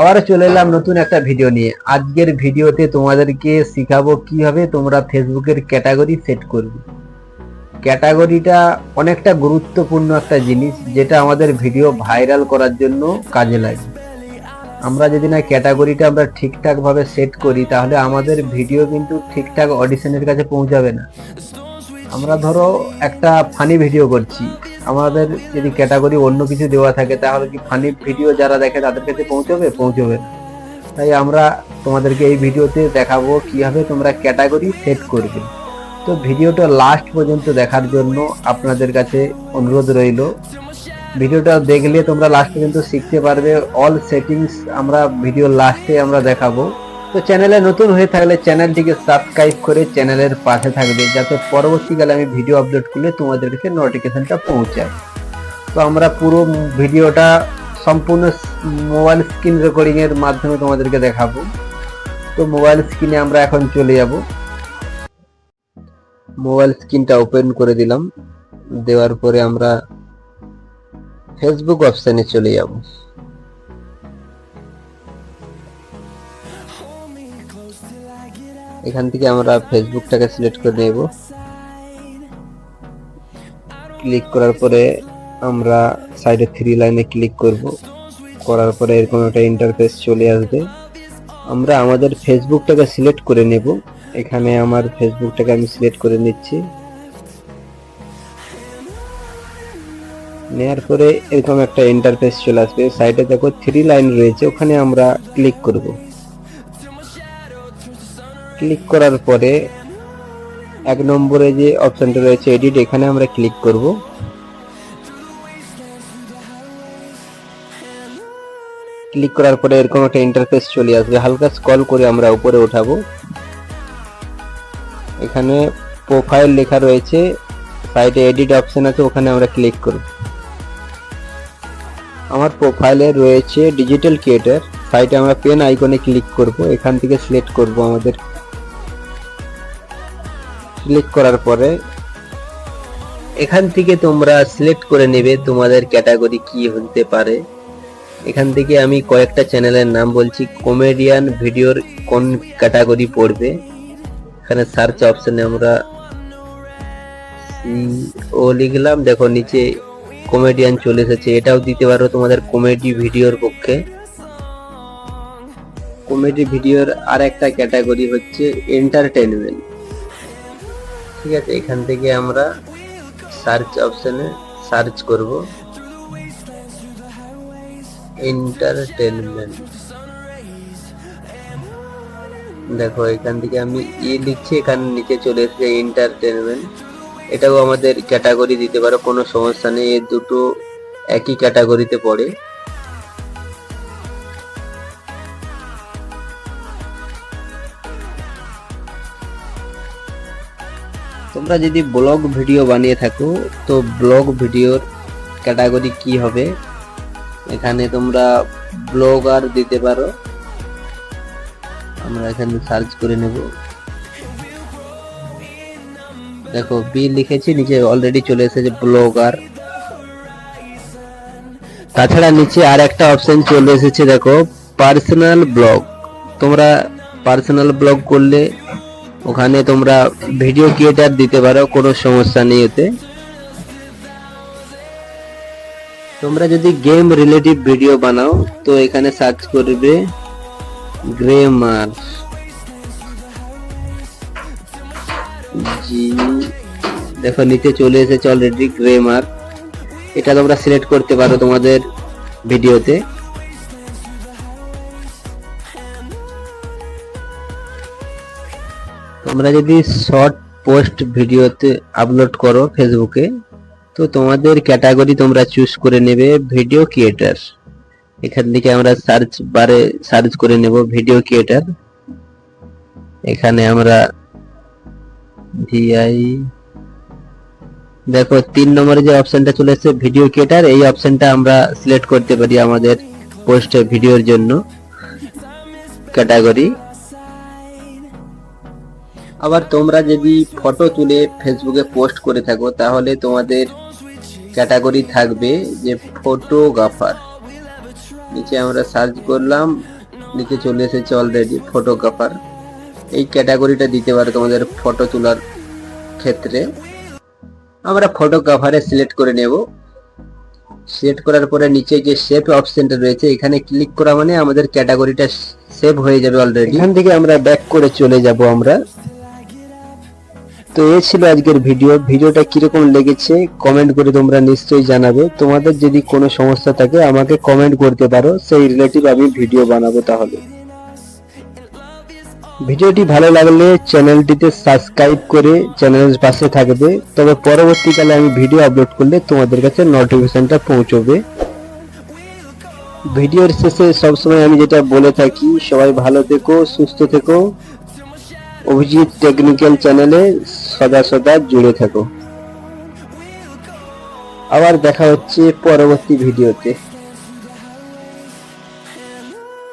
আবার চলে এলাম নতুন একটা ভিডিও নিয়ে। আজকের ভিডিওতে তোমাদেরকে শিখাবো কীভাবে তোমরা ফেসবুকের ক্যাটাগরি সেট করবে। ক্যাটাগরিটা অনেকটা গুরুত্বপূর্ণ একটা জিনিস, যেটা আমাদের ভিডিও ভাইরাল করার জন্য কাজে লাগে। আমরা যদি না ক্যাটাগরিটা আমরা ঠিকঠাক ভাবে সেট করি, তাহলে আমাদের ভিডিও কিন্তু ঠিকঠাক অডিশনের কাছে পৌঁছাবে না। আমরা ধরো একটা ফানি ভিডিও করছি। আমাদের যদি ক্যাটাগরি অন্য কিছু দেওয়া থাকে, তাহলে কি ফানি ভিডিও যারা দেখে তাদের কাছে পৌঁছবে? পৌঁছবে। তাই আমরা তোমাদেরকে এই ভিডিওতে দেখাবো কীভাবে তোমরা ক্যাটাগরি সেট করবে। তো ভিডিওটা লাস্ট পর্যন্ত দেখার জন্য আপনাদের কাছে অনুরোধ রইল। ভিডিওটা দেখলে তোমরা লাস্ট পর্যন্ত শিখতে পারবে। অল সেটিংস আমরা ভিডিও লাস্টে আমরা দেখাবো। তো চ্যানেলে নতুন হয়ে থাকলে চ্যানেলটিকে সাবস্ক্রাইব করে চ্যানেলের পাশে থাকবে, যাতে পরবর্তীকালে আমি ভিডিও আপলোড করলে তোমাদের কাছে নোটিফিকেশনটা পৌঁছায়। তো আমরা পুরো ভিডিওটা সম্পূর্ণ মোবাইল স্ক্রিন রেকর্ডিংয়ের মাধ্যমে তোমাদেরকে দেখাবো। তো মোবাইল স্ক্রিনে আমরা এখন চলে যাব। মোবাইল স্ক্রিনটা ওপেন করে দিলাম। দেওয়ার পরে আমরা ফেসবুক অপশানে চলে যাব। এখান থেকে আমরা ফেসবুকটাকে সিলেক্ট করে নেব। ক্লিক করার পরে আমরা সাইডে থ্রি লাইনে ক্লিক করব। করার পরে এরকম একটা ইন্টারফেস চলে আসবে। আমরা আমাদের ফেসবুকটাকে সিলেক্ট করে নেব। এখানে আমার ফেসবুকটাকে আমি সিলেক্ট করে নিচ্ছি। নেওয়ার পরে এরকম একটা ইন্টারফেস চলে আসবে। সাইডে দেখো থ্রি লাইন রয়েছে। ওখানে আমরা ক্লিক করব। ক্লিক করার পরে এক নম্বরে যে অপশনটা রয়েছে এডিট, এখানে আমরা ক্লিক করব। ক্লিক করার পরে এরকম একটা ইন্টারফেস চলে আসবে। হালকা স্ক্রল করে আমরা উপরে উঠাবো। এখানে প্রোফাইল লেখা রয়েছে। সাইডে এডিট অপশন আছে, ওখানে আমরা ক্লিক করব। আমার প্রোফাইলে রয়েছে ডিজিটাল ক্রিয়েটার সাইটে আমরা পেন আইকনে ক্লিক করব। এখান থেকে সিলেক্ট করব আমাদের ক্লিক করার পরে, এখান থেকে তোমরা সিলেক্ট করে নেবে তোমাদের ক্যাটাগরি কি হতে পারে। এখান থেকে আমি কয়েকটা চ্যানেলের নাম বলছি কমেডিয়ান ভিডিওর কোন ক্যাটাগরি পড়বে। এখানে সার্চ অপশনে আমরা ও লিখলাম। দেখো, নিচে কমেডিয়ান চলে এসেছে। এটাও দিতে পারো তোমাদের কমেডি ভিডিওর পক্ষে। কমেডি ভিডিওর আর একটা ক্যাটাগরি হচ্ছে এন্টারটেনমেন্ট ঠিক আছে, এখান থেকে আমরা সার্চ অপশনে সার্চ করব। এন্টারটেনমেন্ট দেখো, এখান থেকে আমি ই লিখছি, এখানে নিচে চলে এসেছে এন্টারটেনমেন্ট এটাও আমাদের ক্যাটাগরি দিতে পারো, কোনো সমস্যা নেই, এই দুটো একই ক্যাটাগরিতে পড়ে। তোমরা যদি ব্লগ ভিডিও বানিয়ে থাকো, তো ব্লগ ভিডিওর ক্যাটাগরি কি হবে? এখানে তোমরা ব্লগার দিতে পারো। আমরা এখানে সার্চ করে নেব। দেখো, বি লিখেছি, নিচে অলরেডি চলে এসেছে ব্লগার। তাছাড়া নিচে আর একটা অপশন চলে এসেছে, দেখো পার্সোনাল ব্লগ তোমরা পার্সোনাল ব্লগ করলে ওখানে তোমরা ভিডিও ক্রিয়েটার দিতে পারো, কোনো সমস্যা নেই এতে। তোমরা যদি গেম রিলেটিভ ভিডিও বানাও, তো এখানে সার্চ করবে গ্রেমার জি দেখো, নিচে চলে এসেছে অলরেডি গ্রেমার এটা তোমরা সিলেক্ট করতে পারো তোমাদের ভিডিওতে তোমরা যদি শর্ট পোস্ট ভিডিওতে আপলোড করো ফেসবুকে তো তোমাদের ক্যাটাগরি তোমরা চুজ করে নেবে ভিডিও ক্রিয়েটার এখান থেকে আমরা সার্চ বারে সার্চ করে নেব ভিডিও ক্রিয়েটার এখানে আমরা ভিআই দেখো তিন নম্বরে যে অপশনটা চলে এসেছে ভিডিও ক্রিয়েটার এই অপশনটা আমরা সিলেক্ট করতে পারি আমাদের পোস্ট ভিডিওর জন্য। ক্যাটাগরি আবার তোমরা যদি ফটো তুলে ফেসবুকে পোস্ট করে থাকো, তাহলে তোমাদের ক্যাটাগরি থাকবে যে ফটোগ্রাফার নিচে আমরা সার্চ করলাম, নিচে চলে এসেছে অলরেডি ফটোগ্রাফার এই ক্যাটাগরিটা দিতে পারে তোমাদের ফটো তোলার ক্ষেত্রে। আমরা ফটোগ্রাফারে সিলেক্ট করে নেব। সিলেক্ট করার পরে নিচে যে সেভ অপশনটা রয়েছে, এখানে ক্লিক করা মানে আমাদের ক্যাটাগরিটা সেভ হয়ে যাবে অলরেডি এখান থেকে আমরা ব্যাক করে চলে যাব আমরা। তো এই ছিল আজকের ভিডিও। ভিডিওটা কীরকম লেগেছে কমেন্ট করে তোমরা নিশ্চয়ই জানাবে। তোমাদের যদি কোনো সমস্যা থাকে, আমাকে কমেন্ট করতে পারো। সেই রিলেটিভ আমি ভিডিও বানাবো তাহলে। ভিডিওটি ভালো লাগলে চ্যানেলটিতে সাবস্ক্রাইব করে চ্যানেলের পাশে থাকবে। তবে পরবর্তীকালে আমি ভিডিও আপলোড করলে তোমাদের কাছে নোটিফিকেশনটা পৌঁছবে। ভিডিওর শেষে সবসময় আমি যেটা বলে থাকি, সবাই ভালো থেকো, সুস্থ থেকো। অভিজিৎ টেকনিক্যাল চ্যানেলে সদা সদা জুড়ে থাকো। আবার দেখা হচ্ছে পরবর্তী ভিডিওতে।